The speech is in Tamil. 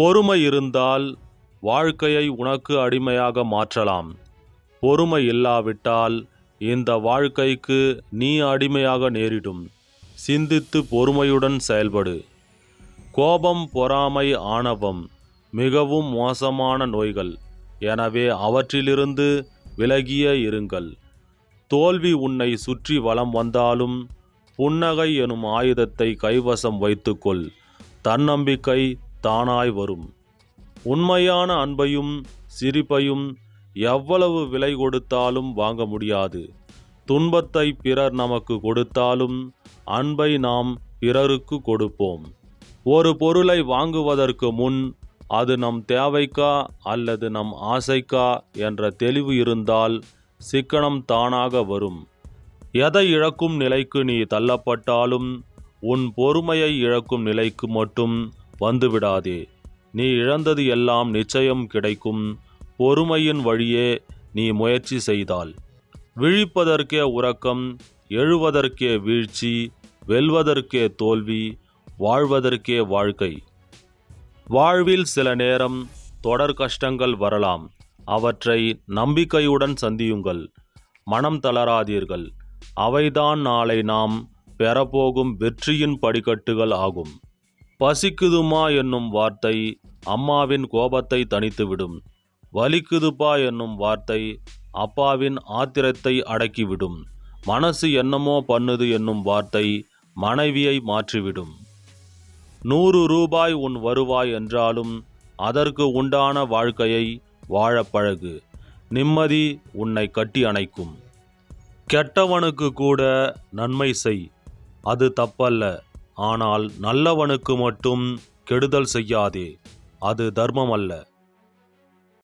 பொறுமை இருந்தால் வாழ்க்கையை உனக்கு அடிமையாக மாற்றலாம். பொறுமை இல்லாவிட்டால் இந்த வாழ்க்கைக்கு நீ அடிமையாக நேரிடும். சிந்தித்து பொறுமையுடன் செயல்படு. கோபம் பொறாமை ஆணவம் மிகவும் மோசமான நோய்கள். எனவே அவற்றிலிருந்து விலகிய இருங்கள். தோல்வி உன்னை சுற்றி வலம் வந்தாலும் புன்னகை எனும் ஆயுதத்தை கைவசம் வைத்துக்கொள். தன்னம்பிக்கை தானாய் வரும். உண்மையான அன்பையும் சிரிப்பையும் எவ்வளவு விலை கொடுத்தாலும் வாங்க முடியாது. துன்பத்தை பிறர் நமக்கு கொடுத்தாலும் அன்பை நாம் பிறருக்கு கொடுப்போம். ஒரு பொருளை வாங்குவதற்கு முன் அது நம் தேவைக்கா அல்லது நம் ஆசைக்கா என்ற தெளிவு இருந்தால் சிக்கனம் தானாக வரும். எதை இழக்கும் நிலைக்கு நீ தள்ளப்பட்டாலும் உன் பொறுமையை இழக்கும் நிலைக்கு மட்டும் வந்துவிடாதே. நீ இழந்தது எல்லாம் நிச்சயம் கிடைக்கும். பொறுமையின் வழியே நீ முயற்சி செய்தால். விழிப்பதற்கே உறக்கம் எழுவதற்கே வீழ்ச்சி வெல்வதற்கே தோல்வி வாழ்வதற்கே வாழ்க்கை. வாழ்வில் சில நேரம் தொடர் கஷ்டங்கள் வரலாம். அவற்றை நம்பிக்கையுடன் சந்தியுங்கள். மனம் தளராதீர்கள். அவைதான் நாளை நாம் பெறப்போகும் வெற்றியின் படிக்கட்டுகள் ஆகும். பசிக்குதுமா என்னும் வார்த்தை அம்மாவின் கோபத்தை தணித்துவிடும். வலிக்குதுப்பா என்னும் வார்த்தை அப்பாவின் ஆத்திரத்தை அடக்கிவிடும். மனசு என்னமோ பண்ணுது என்னும் வார்த்தை மனைவியை மாற்றிவிடும். நூறு ரூபாய் உன் வருவாய் என்றாலும் அதற்கு உண்டான வாழ்க்கையை வாழப்பழகு நிம்மதி உன்னை கட்டி அணைக்கும். கெட்டவனுக்கு கூட நன்மை செய். அது தப்பல்ல. ஆனால் நல்லவனுக்கு மட்டும் கெடுதல் செய்யாதே. அது தர்மம் அல்ல